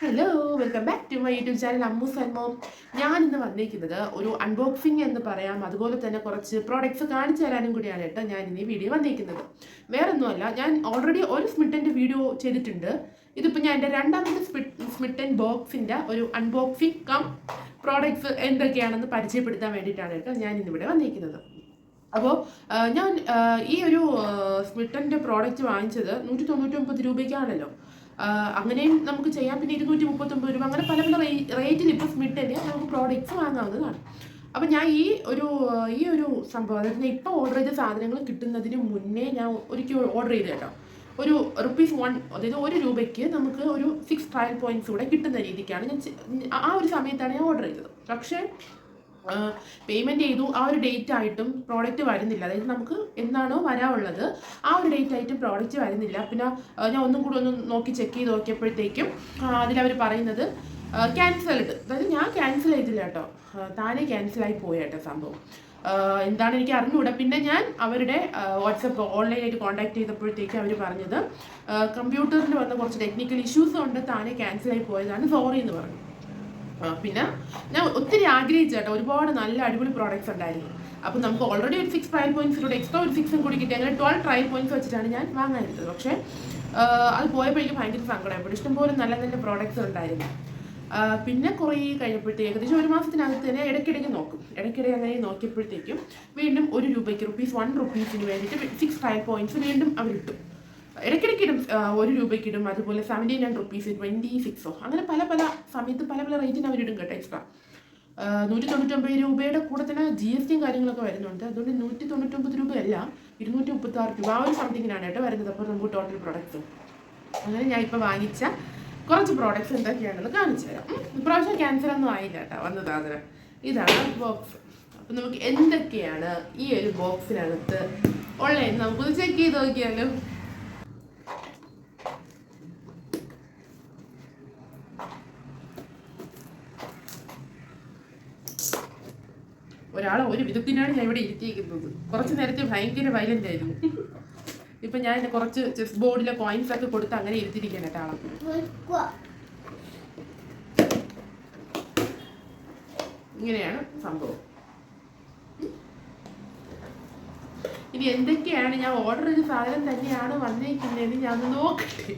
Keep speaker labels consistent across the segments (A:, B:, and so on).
A: Hello welcome back to my YouTube channel Ammu Salmo ഞാൻ ഇന്ന് വന്നിരിക്കുന്നത് ഒരു അൺബോക്സിംഗ് എന്ന് പറയാം. അതുപോലെ തന്നെ കുറച്ച് പ്രോഡക്റ്റ്സ് കാണിച്ചു തരാനും കൂടിയാണ് കേട്ടോ ഞാൻ ഇന്ന് ഈ വീഡിയോ വന്നിരിക്കുന്നത് വേറെ ഒന്നുമല്ല ഞാൻ ഓൾറെഡി ഒരു സ്മിട്ടന്റെ വീഡിയോ ചെയ്തിട്ടുണ്ട്. ഇതിപ്പോൾ ഞാൻ എന്റെ രണ്ടാമത്തെ സ്മിട്ടൻ ബോക്സിന്റെ ഒരു അൺബോക്സിംഗ് കം പ്രോഡക്റ്റ്സ് എന്തൊക്കെയാണെന്ന് പരിചയപ്പെടുത്താൻ വേണ്ടിയിട്ടാണ് കേട്ടോ ഞാൻ ഇന്നിവിടെ വന്നിരിക്കുന്നത് അപ്പോൾ ഞാൻ ഈ ഒരു സ്മിട്ടന്റെ പ്രോഡക്റ്റ് വാങ്ങിച്ചത് നൂറ്റി തൊണ്ണൂറ്റി ഒമ്പത് രൂപയ്ക്കാണല്ലോ. അങ്ങനെയും നമുക്ക് ചെയ്യാം. പിന്നെ ഇരുന്നൂറ്റി മുപ്പത്തൊമ്പത് രൂപ. അങ്ങനെ പല പല റേറ്റിൽ ഇപ്പോൾ സ്മിട്ടന്റെ നമുക്ക് പ്രോഡക്റ്റ്സ് വാങ്ങാവുന്നതാണ്. അപ്പം ഞാൻ ഈ ഒരു ഈ ഒരു സംഭവം അതായത് ഞാൻ ഇപ്പോൾ ഓർഡർ ചെയ്ത സാധനങ്ങൾ കിട്ടുന്നതിന് മുന്നേ ഞാൻ ഒരിക്കൽ ഓർഡർ ചെയ്ത് കേട്ടോ. ഒരു റുപ്പീസ് വൺ അതായത് ഒരു രൂപയ്ക്ക് നമുക്ക് ഒരു സിക്സ് ട്രയൽ പോയിന്റ്സ് കൂടെ കിട്ടുന്ന രീതിക്കാണ് ഞാൻ ആ ഒരു സമയത്താണ് ഞാൻ ഓർഡർ ചെയ്തത്. പക്ഷേ പേയ്മെന്റ് ചെയ്തു. ആ ഒരു ഡേറ്റ് ആയിട്ടും പ്രോഡക്റ്റ് വരുന്നില്ല. അതായത് നമുക്ക് എന്താണോ വരാനുള്ളത് ആ ഒരു ഡേറ്റ് ആയിട്ടും പ്രോഡക്റ്റ് വരുന്നില്ല. പിന്നെ ഞാൻ ഒന്നും കൂടി ഒന്ന് നോക്കി ചെക്ക് ചെയ്ത് നോക്കിയപ്പോഴത്തേക്കും അതിലവർ പറയുന്നത് ക്യാൻസൽഡ് അതായത് ഞാൻ ക്യാൻസൽ ചെയ്തില്ല കേട്ടോ. താനേ ക്യാൻസലായി പോയി കേട്ടോ സംഭവം. എന്താണ് എനിക്ക് അറിഞ്ഞുകൂടാ. പിന്നെ ഞാൻ അവരുടെ വാട്സപ്പ് ഓൺലൈനായിട്ട് കോൺടാക്ട് ചെയ്തപ്പോഴത്തേക്കും അവർ പറഞ്ഞത് കമ്പ്യൂട്ടറിൽ വന്ന കുറച്ച് ടെക്നിക്കൽ ഇഷ്യൂസ് കൊണ്ട് താനേ ക്യാൻസലായി പോയതാണ്. സോറി എന്ന് പറഞ്ഞു. പിന്നെ ഞാൻ ഒത്തിരി ആഗ്രഹിച്ചു കേട്ടോ. ഒരുപാട് നല്ല അടിപൊളി പ്രോഡക്റ്റ്സ് ഉണ്ടായിരുന്നു. അപ്പോൾ നമുക്ക് ഓൾറെഡി ഒരു സിക്സ് ട്രയൽ പോയിന്റ്സിലൂടെ എക്സ്ട്രാ ഒരു സിക്സും കൂടി കിട്ടി. അങ്ങനെ ട്വൽവ് ട്രയൽ പോയിന്റ്സ് വെച്ചിട്ടാണ് ഞാൻ വാങ്ങാനിരുന്നത് പക്ഷേ അത് പോയപ്പോൾ എനിക്ക് ഭയങ്കര സങ്കടമായപ്പോൾ ഇഷ്ടംപോലെ നല്ല നല്ല പ്രോഡക്റ്റ്സ് ഉണ്ടായിരുന്നു. പിന്നെ കുറേ കഴിഞ്ഞപ്പോഴത്തേക്ക് ഏകദേശം ഒരു മാസത്തിനകത്ത് തന്നെ ഇടയ്ക്കിടയ്ക്ക് നോക്കും. ഇടയ്ക്കിടെ അങ്ങനെ നോക്കിയപ്പോഴത്തേക്കും വീണ്ടും ഒരു രൂപയ്ക്ക് റുപ്പീസ് വൺ റുപ്പീസിന് വേണ്ടിയിട്ട് സിക്സ് ട്രയൽ പോയിന്റ്സ് വീണ്ടും അവർ അവരിട്ടു. ഇടയ്ക്കിടയ്ക്ക് ഇടും ഒരു രൂപയ്ക്ക് ഇടും അതുപോലെ സെവന്റി നയൻ റുപ്പീസ് ട്വന്റി സിക്സോ അങ്ങനെ പല പല സമയത്ത് പല പല റേറ്റിന് അവരിടും കേട്ടോ എക്സ്ട്രാ നൂറ്റി തൊണ്ണൂറ്റൊമ്പത് രൂപയുടെ കൂടെ തന്നെ ജി എസ് ടിയും കാര്യങ്ങളൊക്കെ വരുന്നുണ്ട്. അതുകൊണ്ട് നൂറ്റി തൊണ്ണൂറ്റൊമ്പത് രൂപയല്ല ഇരുന്നൂറ്റി മുപ്പത്താറ് രൂപ ആ ഒരു സംതിങ്ങിനാണ് കേട്ടോ വരുന്നത്. അപ്പോൾ നമുക്ക് ടോട്ടൽ പ്രോഡക്റ്റ്സ് അങ്ങനെ ഞാൻ ഇപ്പോൾ വാങ്ങിച്ച കുറച്ച് പ്രോഡക്റ്റ്സ് എന്തൊക്കെയാണെന്ന് കാണിച്ചു തരാം. ഇപ്രാവശ്യം ക്യാൻസർ ഒന്നും ആയില്ല കേട്ടോ വന്നത് അതിന് ഇതാണ് ബോക്സ് അപ്പം നമുക്ക് എന്തൊക്കെയാണ് ഈ ഒരു ബോക്സിനകത്ത് ഉള്ളതെന്ന് നമുക്കൊന്ന് ചെക്ക് ചെയ്ത് നോക്കിയാലോ. ഒരാളെ ഒരു വിധത്തിനാണ് ഞാൻ ഇവിടെ ഇരുത്തിയിരിക്കുന്നത്. കുറച്ച് നേരത്തെ ഭയങ്കര വയലന്റ് ആയിരുന്നു. ഇപ്പൊ ഞാൻ കുറച്ച് ചെസ് ബോർഡിലെ കോയിൻസ് ഒക്കെ കൊടുത്ത് അങ്ങനെ ഇരുത്തിയിരിക്കാൻ കേട്ടോ ആളെ. ഇങ്ങനെയാണ് സംഭവം. ഇനി എന്തൊക്കെയാണ്? ഞാൻ ഓർഡർ ചെയ്ത സാധനം തന്നെയാണ് വന്നേക്കുന്നതെന്ന് ഞാൻ നോക്കട്ടെ.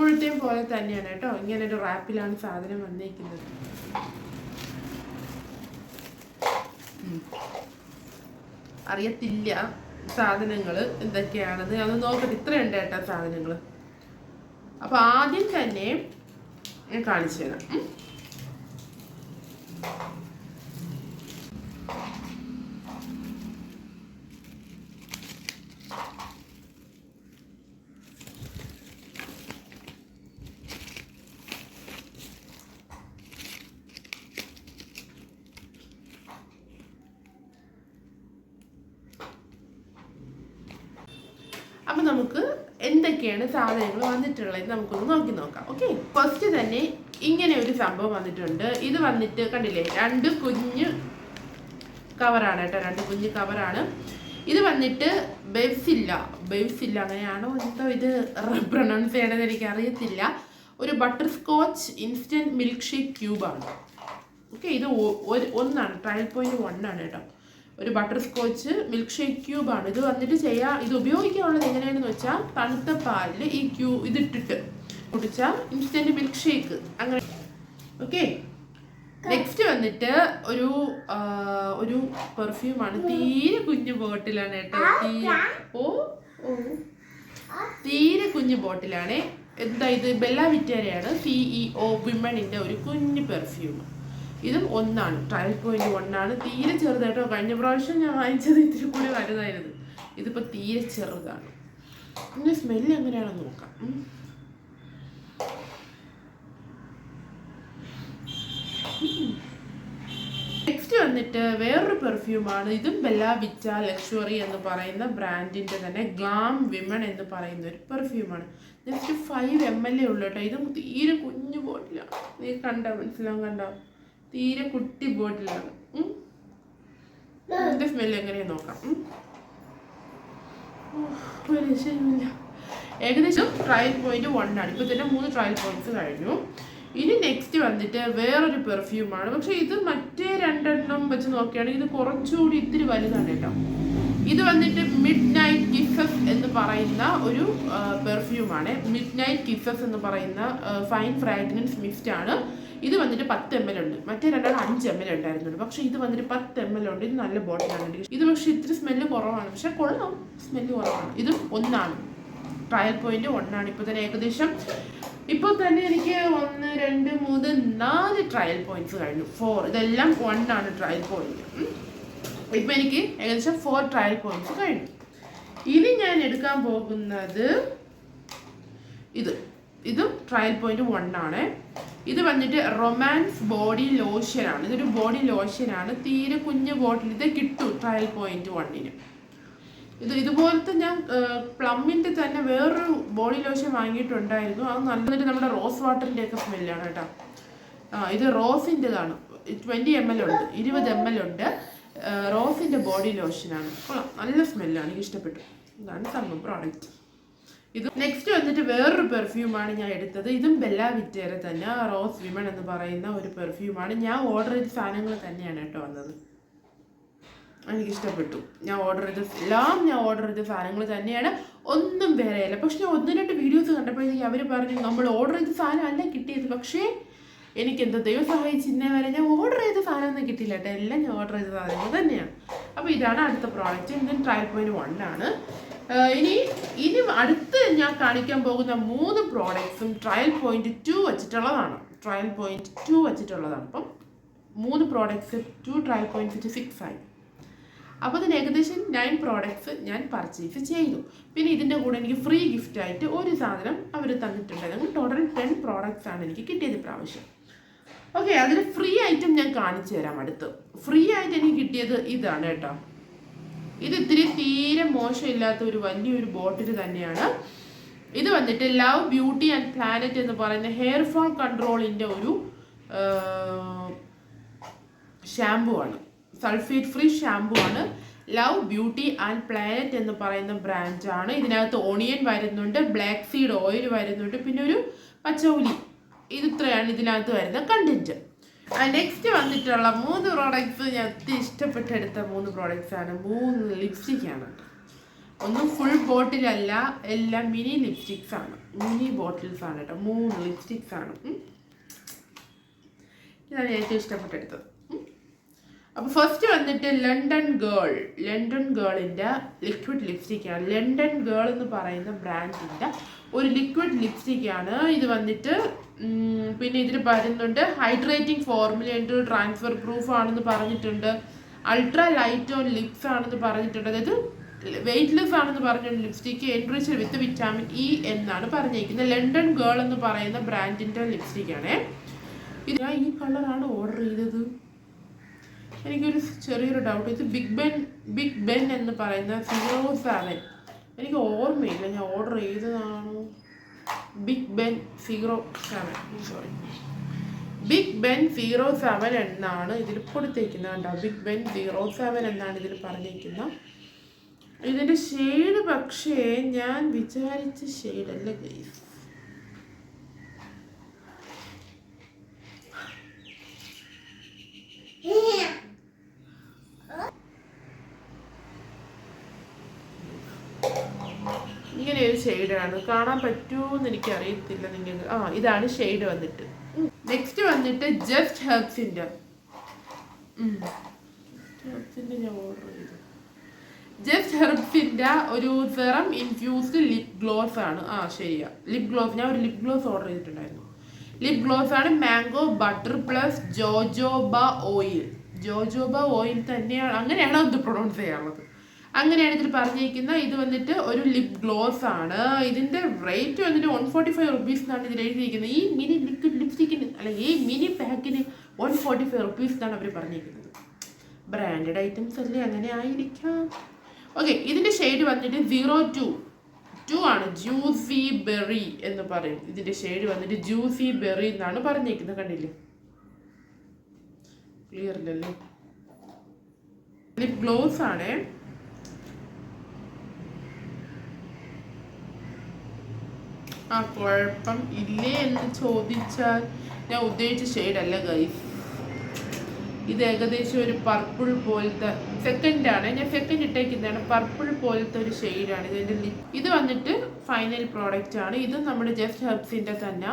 A: എപ്പോഴത്തെയും പോലെ തന്നെയാണ് കേട്ടോ. ഇങ്ങനെ ഒരു റാപ്പിലാണ് സാധനം വന്നേക്കുന്നത്. ഉം. അറിയത്തില്ല സാധനങ്ങൾ എന്തൊക്കെയാണെന്ന്. ഞാൻ നോക്കട്ടെ ഇത്രയുണ്ട് കേട്ടോ സാധനങ്ങൾ അപ്പൊ ആദ്യം തന്നെ ഞാൻ കാണിച്ചു തരാം. അപ്പൊ നമുക്ക് എന്തൊക്കെയാണ് സാധനങ്ങൾ വന്നിട്ടുള്ളത് നമുക്കൊന്ന് നോക്കി നോക്കാം. ഓക്കെ ഫസ്റ്റ് തന്നെ ഇങ്ങനെ ഒരു സംഭവം വന്നിട്ടുണ്ട്. ഇത് വന്നിട്ട് കണ്ടില്ലേ? രണ്ട് കുഞ്ഞ് കവറാണ് കേട്ടോ. രണ്ട് കുഞ്ഞ് കവറാണ് ഇത് വന്നിട്ട് ബെവ്സില്ല. ബെവ്സില്ല അങ്ങനെയാണോ എന്തോ ഇത് പ്രൊണൗൺസ് ചെയ്യണമെന്ന് എനിക്ക് അറിയത്തില്ല ഒരു butter scotch instant milk shake ക്യൂബാണ് ഓക്കെ ഇത് ഒന്നാണ്. ട്രയൽ പോയിന്റ് വണ്ണാണ് കേട്ടോ. ഒരു ബട്ടർ സ്കോച്ച് മിൽക്ക് ഷേക്ക് ക്യൂബാണ് ഇത് വന്നിട്ട് ചെയ്യാ ഇത് ഉപയോഗിക്കാനുള്ളത് എങ്ങനെയാണെന്ന് വെച്ചാൽ തണുത്ത പാലിൽ ഈ ക്യൂ ഇതിട്ടിട്ട് കുടിച്ചാൽ ഇൻസ്റ്റന്റ് മിൽക്ക് ഷേക്ക് അങ്ങനെ. ഓക്കെ നെക്സ്റ്റ് വന്നിട്ട് ഒരു ഒരു പെർഫ്യൂമാണ് തീരെ കുഞ്ഞു ബോട്ടിലാണ് കേട്ടോ. തീരെ ഓ. തീരെ കുഞ്ഞു ബോട്ടിലാണ് എന്താ ഇത്? ബെല്ല വിറ്റാരയാണ് സിഇഒ വിമണിന്റെ ഒരു കുഞ്ഞു പെർഫ്യൂം ഇതും ഒന്നാണ്. ട്രയൽ പോയിന്റ് ഒന്നാണ്. തീരെ ചെറുതായിട്ടോ. കഴിഞ്ഞ പ്രാവശ്യം ഞാൻ വാങ്ങിച്ചത് ഇത്തിരി കൂടി വലുതായിരുന്നു. ഇതിപ്പോൾ തീരെ ചെറുതാണ്. പിന്നെ സ്മെല്ല് എങ്ങനെയാണെന്ന് നോക്കാം. നെക്സ്റ്റ് വന്നിട്ട് വേറൊരു പെർഫ്യൂമാണ് ഇതും ബെല്ല വിച്ച ലക്ഷറി എന്ന് പറയുന്ന ബ്രാൻഡിന്റെ തന്നെ ഗ്ലാം വിമൺ എന്ന് പറയുന്ന ഒരു പെർഫ്യൂമാണ് നെക്സ്റ്റ് ഫൈവ് എം എൽ എ ഉള്ളു കേട്ടോ. ഇതും തീരെ കുഞ്ഞു ബോട്ടിലാണ് നീ കണ്ടോ? മനസ്സിലാവും കണ്ടോ തീരെ കുട്ടി ബോട്ടിലാണ് എന്റെ സ്മെല്ല് എങ്ങനെയാ നോക്കാം. ഏകദേശം ട്രയൽ പോയിന്റ് വൺ ആണ്. ഇപ്പൊ തന്നെ മൂന്ന് ട്രയൽ പോയിന്റ്സ് കഴിഞ്ഞു. ഇനി നെക്സ്റ്റ് വന്നിട്ട് വേറൊരു പെർഫ്യൂമാണ് പക്ഷെ ഇത് മറ്റേ രണ്ടെണ്ണം വെച്ച് നോക്കുകയാണെങ്കിൽ ഇത് കുറച്ചുകൂടി ഇത്തിരി വലുതാണ് കേട്ടോ. ഇത് വന്നിട്ട് മിഡ് നൈറ്റ് കിസസ് എന്ന് പറയുന്ന ഒരു പെർഫ്യൂമാണ് മിഡ് നൈറ്റ് കിസസ് എന്ന് പറയുന്ന ഫൈൻ ഫ്രാഗ്രൻസ് മിക്സ്ഡ് ആണ്. ഇത് വന്നിട്ട് പത്ത് എം എൽ ഉണ്ട്. മറ്റേ രണ്ടാൾ അഞ്ച് എം എൽ ഉണ്ടായിരുന്നുണ്ട് പക്ഷേ ഇത് വന്നിട്ട് പത്ത് എം എൽ ഉണ്ട്. ഇത് നല്ല ബോട്ടിലാണ് ഇത് പക്ഷേ ഇത്തിരി സ്മെല്ല് കുറവാണ്. പക്ഷെ കൊള്ളാം. സ്മെല്ല് കുറവാണ്. ഇത് ഒന്നാണ്. ട്രയൽ പോയിന്റ് ഒന്നാണ്. ഇപ്പോൾ തന്നെ ഏകദേശം ഇപ്പോൾ തന്നെ എനിക്ക് ഒന്ന് രണ്ട് മൂന്ന് നാല് ട്രയൽ പോയിന്റ്സ് കഴിഞ്ഞു. ഫോർ ഇതെല്ലാം ഒന്നാണ് ട്രയൽ പോയിന്റ് ഇപ്പം എനിക്ക് ഏകദേശം ഫോർ ട്രയൽ പോയിന്റ്സ് കഴിഞ്ഞു. ഇനി ഞാൻ എടുക്കാൻ പോകുന്നത് ഇത്. ഇതും ട്രയൽ പോയിന്റ് വൺ ആണ് ഇത് വന്നിട്ട് റൊമാൻസ് ബോഡി ലോഷൻ ആണ്. ഇതൊരു ബോഡി ലോഷൻ ആണ്. തീരെ കുഞ്ഞു ബോട്ടിൽ ഇത് കിട്ടും ട്രയൽ പോയിന്റ് വണ്ണിന് ഇത് ഇതുപോലത്തെ ഞാൻ പ്ലമ്മിന്റെ തന്നെ വേറൊരു ബോഡി ലോഷൻ വാങ്ങിയിട്ടുണ്ടായിരുന്നു. അത് നല്ലൊരു നമ്മുടെ റോസ് വാട്ടറിന്റെ ഒക്കെ സ്മെല്ലാണ് കേട്ടോ. ആ ഇത് റോസിന്റെതാണ് ട്വന്റി എം എൽ ഉണ്ട്. ഇരുപത് എം എൽ ഉണ്ട്. റോസിന്റെ ബോഡി ലോഷനാണ് കൊള്ളാം. നല്ല സ്മെല്ലാണ് എനിക്ക് ഇഷ്ടപ്പെട്ടു. ഇതാണ് സംഭവം പ്രോഡക്റ്റ് ഇത് നെക്സ്റ്റ് വന്നിട്ട് വേറൊരു പെർഫ്യൂമാണ് ഞാൻ എടുത്തത്. ഇതും ബെല്ല വിറ്റേരെ തന്നെ റോസ് വിമൺ എന്ന് പറയുന്ന ഒരു പെർഫ്യൂമാണ് ഞാൻ ഓർഡർ ചെയ്ത സാധനങ്ങൾ തന്നെയാണ് കേട്ടോ വന്നത്. എനിക്കിഷ്ടപ്പെട്ടു. ഞാൻ ഓർഡർ ചെയ്ത എല്ലാം ഞാൻ ഓർഡർ ചെയ്ത സാധനങ്ങൾ തന്നെയാണ്. ഒന്നും വേറെയല്ല പക്ഷെ ഞാൻ ഒന്ന് രണ്ട് വീഡിയോസ് കണ്ടപ്പോഴത്തേക്ക് അവർ പറഞ്ഞു നമ്മൾ ഓർഡർ ചെയ്ത സാധനം അല്ല കിട്ടിയത്. പക്ഷേ എനിക്ക് എന്തോ ദൈവം സഹായിച്ച് ഇന്നേ വരെ ഞാൻ ഓർഡർ ചെയ്ത സാധനമൊന്നും കിട്ടിയില്ല കേട്ടോ. എല്ലാം ഞാൻ ഓർഡർ ചെയ്ത സാധനങ്ങൾ തന്നെയാണ്. അപ്പോൾ ഇതാണ് അടുത്ത product Indian trial point one ആണ്. ഇനി ഇനി അടുത്ത് ഞാൻ കാണിക്കാൻ പോകുന്ന മൂന്ന് പ്രോഡക്ട്സും ട്രയൽ പോയിന്റ് ടു വെച്ചിട്ടുള്ളതാണ്. ട്രയൽ പോയിന്റ് ടു വെച്ചിട്ടുള്ളതാണ്. അപ്പം മൂന്ന് products two trial point six ആയി. അപ്പോൾ അതിന് ഏകദേശം നയൻ പ്രോഡക്ട്സ് ഞാൻ പർച്ചേസ് ചെയ്തു. പിന്നെ ഇതിന്റെ കൂടെ എനിക്ക് ഫ്രീ ഗിഫ്റ്റ് ആയിട്ട് ഒരു സാധനം അവർ തന്നിട്ടുണ്ടായിരുന്നു ടോട്ടൽ ടെൻ പ്രോഡക്ട്സ് ആണ് എനിക്ക് കിട്ടിയത് പ്രാവശ്യം. ഓക്കെ അതിൽ ഫ്രീ ഐറ്റം ഞാൻ കാണിച്ചു തരാം അടുത്ത്. ഫ്രീ ആയിട്ട് എനിക്ക് കിട്ടിയത് ഇതാണ് കേട്ടോ. ഇത് ഇത്തിരി തീരെ മോശമില്ലാത്ത ഒരു വലിയൊരു ബോട്ടിൽ തന്നെയാണ്. ഇത് വന്നിട്ട് ലവ് ബ്യൂട്ടി ആൻഡ് പ്ലാനറ്റ് എന്ന് പറയുന്ന ഹെയർ ഫോൾ കൺട്രോളിന്റെ ഒരു ഷാമ്പു ആണ്. സൾഫേറ്റ് ഫ്രീ ഷാമ്പു ആണ്. ലവ് ബ്യൂട്ടി ആൻഡ് പ്ലാനറ്റ് എന്ന് പറയുന്ന ബ്രാൻഡാണ് ഇതിനകത്ത് ഓണിയൻ വരുന്നുണ്ട് ബ്ലാക്ക് സീഡ് ഓയിൽ വരുന്നുണ്ട് പിന്നെ ഒരു പച്ചൗലി ഇത് ഇത്രയാണ് ഇതിനകത്ത് വരുന്ന കണ്ടന്റ് നെക്സ്റ്റ് വന്നിട്ടുള്ള മൂന്ന് പ്രോഡക്റ്റ്സ് ഞാൻ ഒത്തിരി ഇഷ്ടപ്പെട്ടെടുത്ത മൂന്ന് പ്രോഡക്റ്റ്സ് ആണ്. മൂന്ന് ലിപ്സ്റ്റിക് ആണ്. ഒന്നും ഫുൾ ബോട്ടിലല്ല എല്ലാം മിനി ലിപ്സ്റ്റിക്സ് ആണ്. മിനി ബോട്ടിൽസ് ആണ് കേട്ടോ. മൂന്ന് ലിപ്സ്റ്റിക്സ് ആണ്. ഇതാണ് ഏറ്റവും ഇഷ്ടപ്പെട്ടെടുത്തത്. അപ്പോൾ ഫസ്റ്റ് വന്നിട്ട് ലണ്ടൻ ഗേൾ ലണ്ടൻ ഗേളിന്റെ ലിക്വിഡ് ലിപ്സ്റ്റിക്കാണ് ലണ്ടൻ ഗേൾ എന്ന് പറയുന്ന ബ്രാൻഡിന്റെ ഒരു ലിക്വിഡ് ലിപ്സ്റ്റിക്കാണ് ഇത് വന്നിട്ട് പിന്നെ ഇതിൽ വരുന്നുണ്ട് ഹൈഡ്രേറ്റിംഗ് ഫോർമുലയുണ്ട് ട്രാൻസ്ഫർ പ്രൂഫ് ആണെന്ന് പറഞ്ഞിട്ടുണ്ട്. അൾട്രാ ലൈറ്റ് ഓൺ ലിപ്സ് ആണെന്ന് പറഞ്ഞിട്ടുണ്ട്. അതായത് വെയിറ്റ് വെയിറ്റ്ലെസ് ആണെന്ന് പറഞ്ഞിട്ടുണ്ട് lipstick enrich with vitamin E എന്നാണ് പറഞ്ഞിരിക്കുന്നത്. ലണ്ടൻ ഗേൾ എന്ന് പറയുന്ന ബ്രാൻഡിന്റെ ലിപ്സ്റ്റിക്കാണേ ഇത് ഞാൻ ഈ കളറാണ് ഓർഡർ ചെയ്തത്. എനിക്കൊരു ചെറിയൊരു ഡൗട്ട് ഇത് ബിഗ് ബെൻ ബിഗ് ബെൻ എന്ന് പറയുന്ന സീറോ സെവൻ എനിക്ക് ഓർമ്മയില്ല ഞാൻ ഓർഡർ ചെയ്തതാണോ? Big Ben zero seven sorry Big Ben zero seven എന്നാണ് ഇതിൽ കൊടുത്തേക്കുന്നത് കേട്ടോ ബിഗ് ബെൻ സീറോ സെവൻ എന്നാണ് ഇതിൽ പറഞ്ഞിരിക്കുന്നത് ഇതിന്റെ ഷെയ്ഡ് പക്ഷേ ഞാൻ വിചാരിച്ച ഷെയ്ഡല്ല ഗൈസ് ഇങ്ങനെ ഒരു ഷെയ്ഡാണ് കാണാൻ പറ്റുമോന്ന് എനിക്ക് അറിയത്തില്ല നിങ്ങൾക്ക്. ആ ഇതാണ് ഷെയ്ഡ് വന്നിട്ട്. നെക്സ്റ്റ് വന്നിട്ട് ജസ്റ്റ് ഹെർബ്സിന്റെ ഹെർബ്സിന്റെ ഞാൻ ഓർഡർ ചെയ്തു. ജസ്റ്റ് ഹെർബ്സിന്റെ ഒരു സെറം ഇൻഫ്യൂസ്ഡ് ലിപ് ഗ്ലോസ് ആണ്. ആ ശരിയാ. ലിപ് ഗ്ലോസ് ഞാൻ ഒരു ലിപ് ഗ്ലോസ് ഓർഡർ ചെയ്തിട്ടുണ്ടായിരുന്നു. ലിപ് ഗ്ലോസ് ആണ് mango butter plus jojoba oil jojoba oil തന്നെയാണ്. അങ്ങനെയാണ് അത് പ്രൊണൗൺസ് ചെയ്യാനുള്ളത്? അങ്ങനെയാണ് ഇതിൽ പറഞ്ഞിരിക്കുന്നത് ഇത് വന്നിട്ട് ഒരു ലിപ് ഗ്ലോസ് ആണ്. ഇതിന്റെ റേറ്റ് വന്നിട്ട് വൺ ഫോർട്ടി ഫൈവ് റുപ്പീസ് എന്നാണ് ഇതിൽ എഴുതിയിരിക്കുന്നത് ഈ മിനി ലിക്വിഡ് ലിപ്സ്റ്റിക്കിന് അല്ലെങ്കിൽ ഈ മിനി പാക്കിന് വൺ ഫോർട്ടി ഫൈവ് റുപ്പീസ് എന്നാണ് അവർ പറഞ്ഞിരിക്കുന്നത്. ബ്രാൻഡഡ് ഐറ്റംസ് അല്ലേ? അങ്ങനെ ആയിരിക്കാം. ഓക്കെ ഇതിന്റെ ഷെയ്ഡ് വന്നിട്ട് സീറോ ടു ടു ആണ്. ജ്യൂസി ബെറി എന്ന് പറയും. ഇതിന്റെ ഷെയ്ഡ് വന്നിട്ട് ജ്യൂസി ബെറി എന്നാണ് പറഞ്ഞിരിക്കുന്നത് കണ്ടില്ലേ? ക്ലിയർ അല്ലല്ലോ ലിപ് ഗ്ലോസ് ആണ്. ആ കുഴപ്പം ഇല്ലേ എന്ന് ചോദിച്ചാൽ ഞാൻ ഉദ്ദേശിച്ച ഷെയ്ഡല്ല ഗൈസ് ഇത് ഏകദേശം ഒരു പർപ്പിൾ പോലത്തെ സെക്കൻഡ് ആണ്. ഞാൻ സെക്കൻഡ് ഇട്ടേക്കുന്നതാണ്. പർപ്പിൾ പോലത്തെ ഒരു ഷെയ്ഡാണ് ഇതിന്റെ ലിപ് ഇത് വന്നിട്ട് ഫൈനൽ പ്രോഡക്റ്റ് ആണ്. ഇത് നമ്മുടെ ജസ്റ്റ് ഹെർബ്സിന്റെ തന്നെ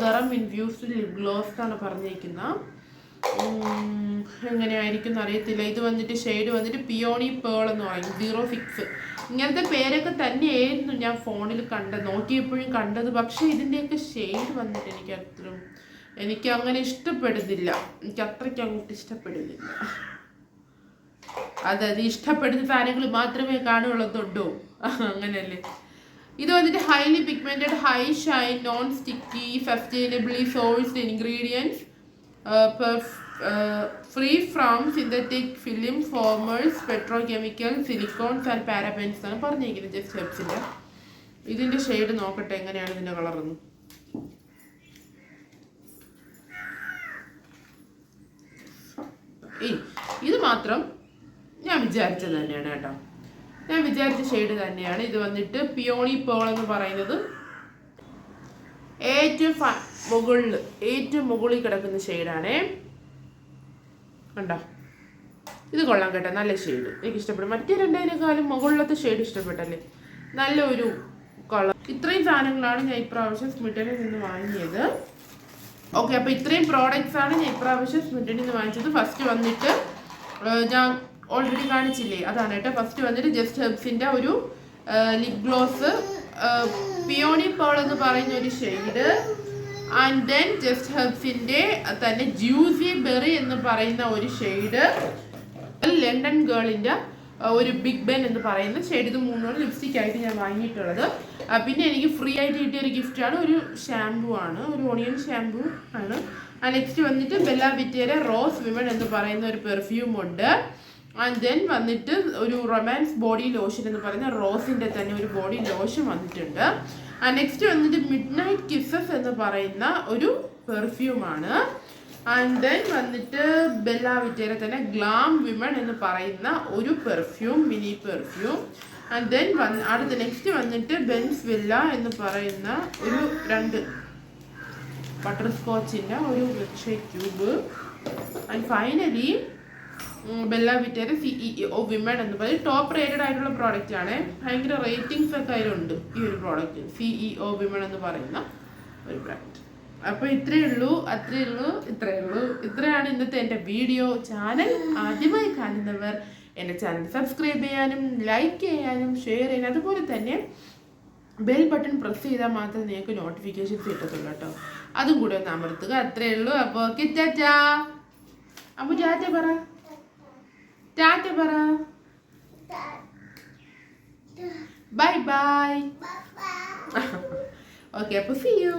A: സെറം ഇൻഫ്യൂസ്ഡ് ലിപ് ഗ്ലോസ് എന്നാണ് പറഞ്ഞിരിക്കുന്നത് എങ്ങനെയായിരിക്കും എന്നറിയത്തില്ല ഇത് വന്നിട്ട് ഷെയ്ഡ് വന്നിട്ട് പിയോണി പേൾ എന്ന് പറയും. സീറോ സിക്സ് ഇങ്ങനത്തെ പേരൊക്കെ തന്നെയായിരുന്നു ഞാൻ ഫോണിൽ കണ്ടത് നോക്കിയപ്പോഴും കണ്ടത്. പക്ഷേ ഇതിന്റെയൊക്കെ ഷെയ്ഡ് വന്നിട്ട് എനിക്ക് അത്ര എനിക്ക് അങ്ങനെ ഇഷ്ടപ്പെടുന്നില്ല. എനിക്ക് അത്രയ്ക്ക് അങ്ങോട്ട് ഇഷ്ടപ്പെടുന്നില്ല. അതായത് ഇഷ്ടപ്പെടുന്ന സാധനങ്ങൾ മാത്രമേ കാണുള്ളതുണ്ടോ അങ്ങനല്ലേ. ഇത് വന്നിട്ട് highly pigmented high shine non sticky sustainably sourced ingredients free from synthetic film formers petrochemical silicones and parabens ആണ് പറഞ്ഞിരിക്കുന്നത് ജസ്റ്റ് ഹെബ്സിന്റെ ഇതിന്റെ ഷെയ്ഡ് നോക്കട്ടെ എങ്ങനെയാണ് ഇതിന്റെ കളറെന്ന് ഇത് മാത്രം ഞാൻ വിചാരിച്ചത് തന്നെയാണ് കേട്ടോ. ഞാൻ വിചാരിച്ച ഷെയ്ഡ് തന്നെയാണ്. ഇത് വന്നിട്ട് പിയോണി പേൾ എന്ന് പറയുന്നത് ഏറ്റവും മുകളിൽ ഏറ്റവും മുകളിൽ കിടക്കുന്ന ഷെയ്ഡാണേ കണ്ടോ? ഇത് കൊള്ളാം കേട്ടോ നല്ല ഷെയ്ഡ് എനിക്ക് ഇഷ്ടപ്പെടും മറ്റേ രണ്ടതിനേക്കാളും മുകളിലത്തെ ഷെയ്ഡ് ഇഷ്ടപ്പെട്ടല്ലേ? നല്ലൊരു കളർ ഇത്രയും സാധനങ്ങളാണ് ഞാൻ ഇപ്രാവശ്യം സ്മിട്ടനിൽ നിന്ന് വാങ്ങിയത്. ഓക്കെ അപ്പോൾ ഇത്രയും പ്രോഡക്റ്റ്സ് ആണ് ഞാൻ ഇപ്രാവശ്യം സ്മിറ്റനിൽ നിന്ന് വാങ്ങിച്ചത്. ഫസ്റ്റ് വന്നിട്ട് ഞാൻ ഓൾറെഡി കാണിച്ചില്ലേ? അതാണ് കേട്ടോ. ഫസ്റ്റ് വന്നിട്ട് ജസ്റ്റ് ഹെബ്സിന്റെ ഒരു ലിപ് ഗ്ലോസ് പിയോണി പേൾ എന്ന് പറയുന്ന ഒരു ഷെയ്ഡ് ആൻഡ് ദെൻ ജസ്റ്റ് ഹെർബ്സിന്റെ തന്നെ ജ്യൂസി ബെറി എന്ന് പറയുന്ന ഒരു ഷെയ്ഡ് ലണ്ടൻ ഗേളിന്റെ ഒരു ബിഗ് ബെൻ എന്ന് പറയുന്ന ഷെയ്ഡ് ഇത് മൂന്നോട് ലിപ്സ്റ്റിക് ആയിട്ട് ഞാൻ വാങ്ങിയിട്ടുള്ളത്. പിന്നെ എനിക്ക് ഫ്രീ ആയിട്ട് കിട്ടിയ ഒരു ഗിഫ്റ്റാണ് ഒരു ഷാംപൂ ആണ്. ഒരു ഓണിയൻ ഷാംപൂ ആണ്. നെക്സ്റ്റ് വന്നിട്ട് ബെല്ല വിറ്റേരെ റോസ് വിമൺ എന്ന് പറയുന്ന ഒരു പെർഫ്യൂം ഉണ്ട്. ആൻഡ് ദെൻ വന്നിട്ട് ഒരു റൊമാൻസ് ബോഡി ലോഷൻ എന്ന് പറയുന്ന റോസിന്റെ തന്നെ ഒരു ബോഡി ലോഷൻ വന്നിട്ടുണ്ട്. നെക്സ്റ്റ് വന്നിട്ട് മിഡ് നൈറ്റ് കിസസ് എന്ന് പറയുന്ന ഒരു പെർഫ്യൂമാണ് ആൻഡ് ദെൻ വന്നിട്ട് ബെല്ല വിറ്റേരെ തന്നെ ഗ്ലാം വിമൺ എന്ന് പറയുന്ന ഒരു perfume mini perfume and then വന്ന് അടുത്ത നെക്സ്റ്റ് വന്നിട്ട് ബെൻസ് വില്ല എന്ന് പറയുന്ന ഒരു രണ്ട് ബട്ടർ സ്കോച്ചിന്റെ ഒരു milk cube and finally Bella Vita CEO women എന്ന് പറയും. ടോപ്പ് റേറ്റഡ് ആയിട്ടുള്ള പ്രോഡക്റ്റ് ആണ്. ഭയങ്കര റേറ്റിംഗ്സ് ഒക്കെ അതിലുണ്ട് ഈ ഒരു പ്രോഡക്റ്റ് സിഇഒ വിമൺ എന്ന് പറയുന്ന ഒരു ബ്രാൻഡ് അപ്പോൾ ഇത്രയേ ഉള്ളൂ. അത്രയേ ഉള്ളൂ. ഇത്രയേ ഉള്ളൂ. ഇത്രയാണ് ഇന്നത്തെ എന്റെ വീഡിയോ. ചാനൽ ആദ്യമായി കാണുന്നവർ എന്റെ ചാനൽ സബ്സ്ക്രൈബ് ചെയ്യാനും ലൈക്ക് ചെയ്യാനും ഷെയർ ചെയ്യാനും അതുപോലെ തന്നെ ബെൽ ബട്ടൺ പ്രസ് ചെയ്താൽ മാത്രമേ നിങ്ങൾക്ക് നോട്ടിഫിക്കേഷൻ കിട്ടത്തുള്ളൂ കേട്ടോ. അതും കൂടെ ഒന്ന് അമർത്തുക. അത്രയേ ഉള്ളൂ. അപ്പോൾ ഓക്കെ ടാറ്റാ. അപ്പൊ ടാറ്റ പറ. ടാറ്റ പറ ബൈ ബൈ ഓക്കെ അപ്പോൾ സി യു